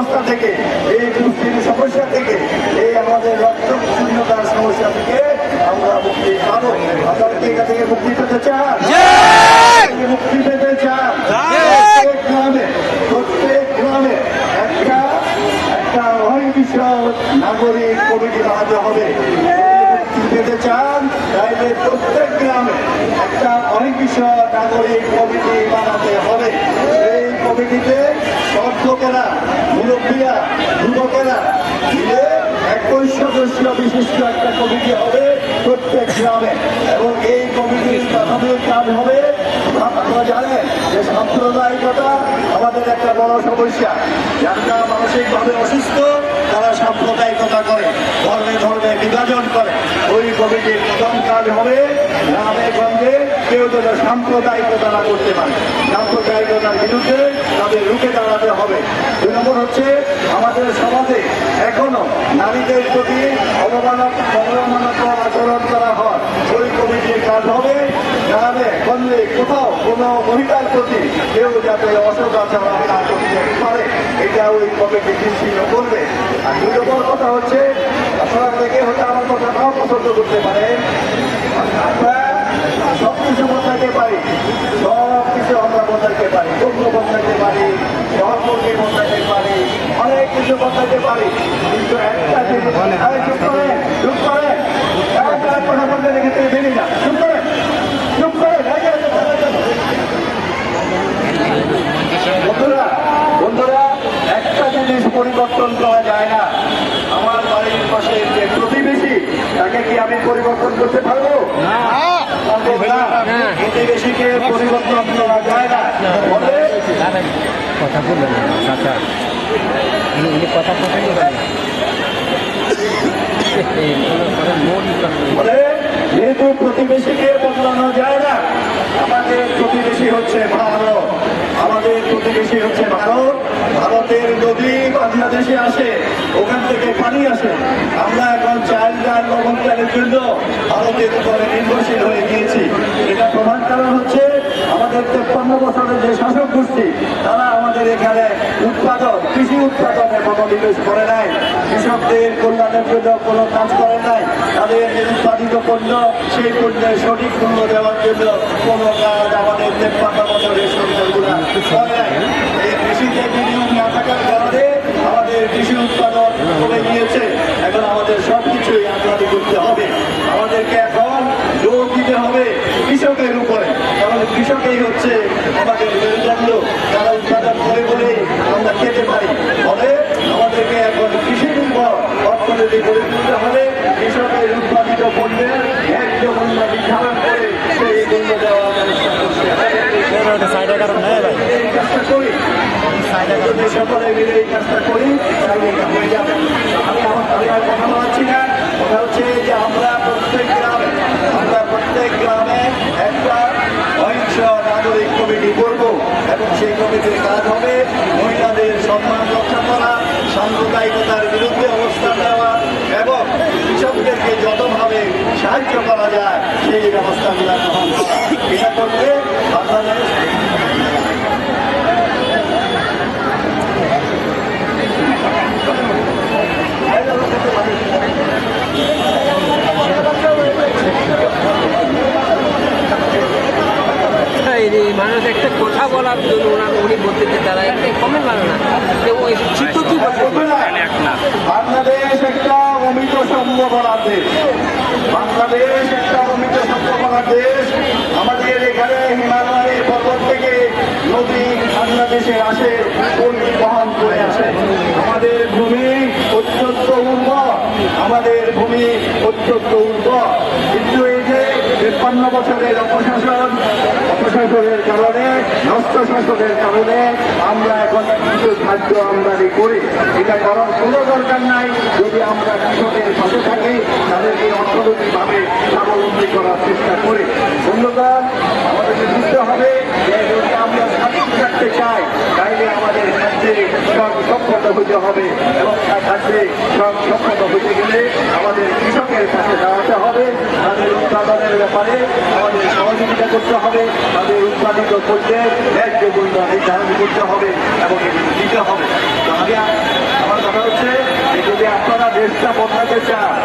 অবস্থা থেকে এই পুষ্টির সমস্যা থেকে এই আমাদের রক্ত শূন্যতার সমস্যা থেকে আমরা মুক্তি পাবো। আপনারা কি এখান থেকে মুক্তি পেতে চান? মুক্তি পেতে চান? প্রত্যেক গ্রামে প্রত্যেক গ্রামে একটা একটা অহিংস নাগরিক কমিটি বানাতে হবে। মুক্তি পেতে চান তাইলে প্রত্যেক গ্রামে একটা অহিংস নাগরিক কমিটি কমিটিতে লোকেরা মুরব্বীরা, যুবকেরা মিলে একই সদস্য বিশিষ্ট একটা কমিটি হবে প্রত্যেক গ্রামে। এবং এই কমিটির প্রাথমিক কাজ হবে, আপনারা জানেন যে সাম্প্রদায়িকতা আমাদের একটা বড় সমস্যা। যারা মানসিকভাবে অসুস্থ, তারা সাম্প্রদায়িকতা করে, ধর্মে ধর্মে বিভাজন করে। ওই কমিটির প্রথম কাজ হবে, গ্রামে গঞ্জে কেউ যেন সাম্প্রদায়িকতা না করতে পারে। সাম্প্রদায়িকতার বিরুদ্ধে তাদের রুখে দাঁড়াতে হবে। দুই নম্বর হচ্ছে, আমাদের সমাজে এখনও নারীদের প্রতি অবমানক অবমানকর আচরণ করা হয়। ওই কমিটির কাজ হবে। গ্রামে গঞ্জে কোথাও কোনো মহিলার প্রতি কেউ যাতে অসৎ আচরণ না করতে পারে, এটা ওই কমিটি নিশ্চিত করবে। আর দুই নম্বর কথা হচ্ছে আপনারা থেকে হয়তো আমার কথা নাও পছন্দ করতে পারেন আমরা সব কিছু বদলাতে পারি সব বদলাতে পারি পণ্য বদলাতে পারি সহকর্মী বদলাতে পারি অনেক কিছু বদলাতে পারি। কিন্তু একটা জিনিস চুপ করে চুপ করে। একটা কথা বলতে রেখে তুমি বেরিয়ে যা চুপ করে চুপ করে বন্ধুরা বন্ধুরা একটা জিনিস পরিবর্তন করা যায় না। আমার বাড়ির পাশে যে প্রতিবেশী তাকে কি আমি পরিবর্তন করতে পারব? পারব না। প্রতিবেশীকে পরিবর্তন করা যায় না বলে কথা বললেন আচ্ছা ইনি ইনি কথা পছন্দ করেন যেহেতু প্রতিবেশীকে বদলানো যায় না, আমাদের প্রতিবেশী হচ্ছে ভারত। আমাদের প্রতিবেশী হচ্ছে ভারত। ভারতের নদী বাংলাদেশে আসে, ওখান থেকে পানি আসে। আমরা এখন চাল ডাল লবণ জন্য ভারতের উপরে নির্ভরশীল হয়ে গিয়েছি এটা প্রধান কারণ হচ্ছে তেপ্পান্ন বছরের যে শাসক গোষ্ঠী, তারা আমাদের এখানে উৎপাদন কৃষি উৎপাদনে কোনো নিবেশ করে নাই। কৃষকদের কল্যাণের জন্য কোনো কাজ করে নাই। তাদের উৎপাদিত পণ্য, সেই পণ্যের সঠিক মূল্য দেওয়ার জন্য কোনো কাজ আমাদের তেপ্পান্ন বছরের সরকারগুলা করে নাই। এই কৃষিতে বিনিয়োগ না থাকার কারণে আমাদের কৃষি উৎপাদন কমে গিয়েছে। এখন আমাদের সব কিছুই আমদানি করতে হবে। আমাদেরকে এখন জোর দিতে হবে কৃষকের উপরে। কৃষকই হচ্ছে আমাদের মেরুদণ্ড যারা উৎপাদন করে বলে আমরা খেতে পারি। ফলে আমাদেরকে এখন কৃষির উপর অর্থনীতি গড়ে তুলতে হবে। কৃষকের উৎপাদিত পণ্যের ন্যায্য মূল্য নির্ধারণ করে সেই মূল্য যদি সকলে মিলে এই কাজটা করি হয়ে যাবে। আমি আমার কথা বলাচ্ছি না। কথা হচ্ছে যে আমরা প্রত্যেক গ্রামে আমরা প্রত্যেক গ্রামে একটা অহিংস নাগরিক কমিটি করব এবং সেই কমিটির কাজ হবে, মহিলাদের সম্মান রক্ষা করা, সাম্প্রদায়িকতার বিরুদ্ধে অবস্থান নেওয়া এবং কৃষকদেরকে যতভাবে সাহায্য করা যায়, সেই ব্যবস্থাগুলো গ্রহণ করা। এটা করলে বাংলাদেশ এই মানুষ একটা কথা বলার জন্য ওনার উনি বলতে যে তারা একটা কমেন্ট মানে না। যে ওই শিক্ষক কি বাংলাদেশ একটা অমিত সম্ভাবনার দেশ। বাংলাদেশ একটা অমিত সম্ভাবনার দেশ। আমাদের এখানে হিমালয়ের পর্বত থেকে নদী বাংলাদেশে আসে পল্লী বহন করে আসে। আমাদের ভূমি অত্যন্ত উর্বর। আমাদের ভূমি অত্যন্ত উর্বর। কিন্তু তেপ্পান্ন বছরের অপশাসন। অপশাসনের কারণে নষ্ট শাসনের কারণে আমরা এখন কিছু খাদ্য আমদানি করি। এটা করার কোনো দরকার নাই। যদি আমরা কৃষকের পাশে থাকি, তাদেরকে অর্থনৈতিকভাবে স্বাবলম্বী করার চেষ্টা করি। বন্ধুগণ আমাদেরকে বুঝতে হবে যে যদি আমরা স্বাধীন থাকতে চাই, তাইলে আমাদের খাদ্যে সম্পন্ন হতে হবে। এবং তার খাদ্যে সব সম্পন্ন হতে গেলে আমাদের কৃষকের কাছে দাঁড়াতে হবে। করতে হবে, তাদের উৎপাদিত করতে ন্যায্য মূল্য নির্ধারণ করতে হবে এবং দিতে হবে। আমার কথা হচ্ছে যদি আপনারা দেশটা বদলাতে চান।